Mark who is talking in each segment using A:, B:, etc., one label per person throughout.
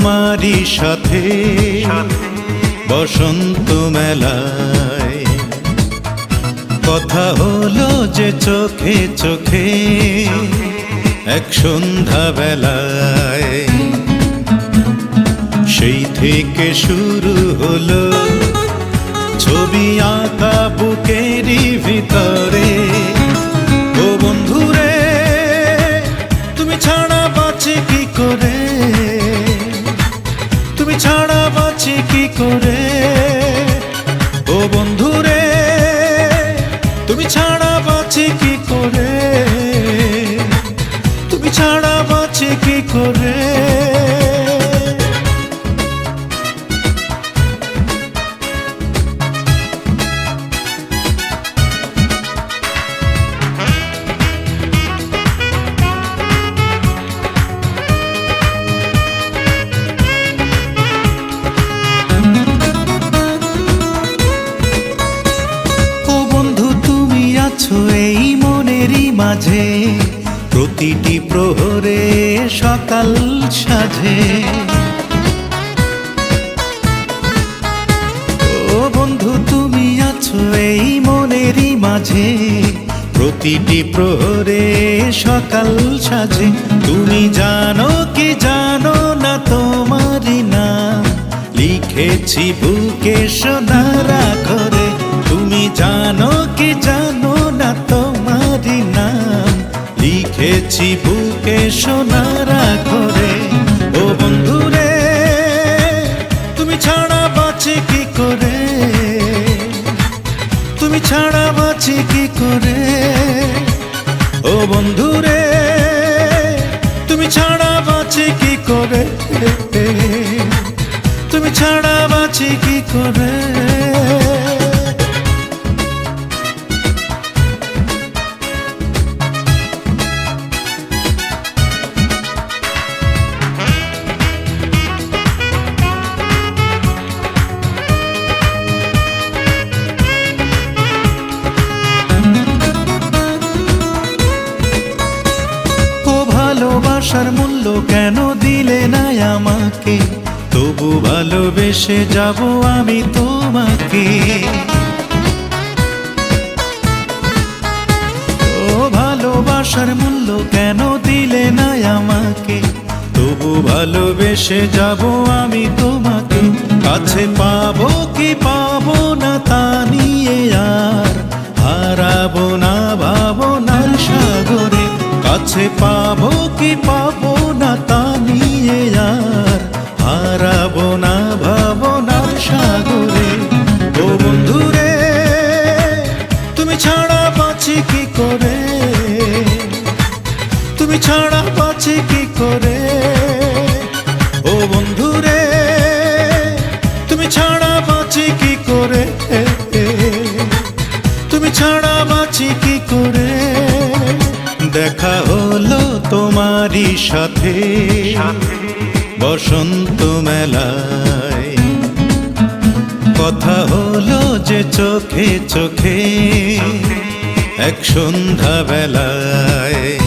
A: তোমারই সাথে। বসন্ত মেলায়। কথা হলো যে চোখে চোখে এক সন্ধ্যা বেলায় সেই থেকে শুরু হলো ছবি আঁকা বুকেরই ভিতরে। মাঝে, প্রতিটি প্রহরে সকাল সাজে ও বন্ধু, তুমি আছো এই মনেরই মাঝে, প্রতিটি প্রহরে সকাল সাজে তুমি জানো কি জানো না, তোমারই নাম লিখেছি বুকে সোনারা লিখেছি বুকে সোনারা করে ও বন্ধুরে, তুমি ছাড়া বাঁচি কি করে? তুমি ছাড়া বাঁচি কি করে? ও বন্ধুরে, তুমি ছাড়া বাঁচি কি করে? তুমি ছাড়া বাঁচি কি করে? ভালোবাসার মূল্য কেন দিলে না আমাকে? তবু ভালোবেসে যাব আমি তোমাকে। ও ভালোবাসার মূল্য কেন দিলে না আমাকে? তবু ভালোবেসে যাব আমি তোমাকে। কাছে পাবো কি পাবো কাছে পাবো কি পাবো না তা নিয়ে আর হারাবো না ভাবনার সাগরে। ও বন্ধুরে, তুমি ছাড়া বাঁচি কি করে? তুমি ছাড়া বাঁচি কি করে? ও বন্ধুরে, তুমি ছাড়া বাঁচি কি করে? তুমি ছাড়া বাঁচি কি করে? দেখা হলো তোমারই সাথে। বসন্ত মেলায়। কথা হলো যে চোখে চোখে এক সন্ধ্যা বেলায়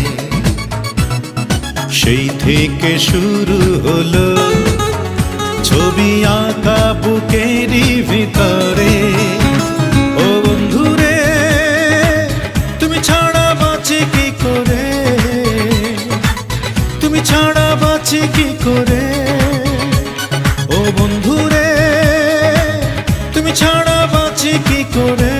A: সেই থেকে শুরু হলো ছবি আঁকা বুকেরই তুমি ছাড়া বাঁচি কি করে? ও বন্ধুরে তুমি ছাড়া বাঁচি কি করে?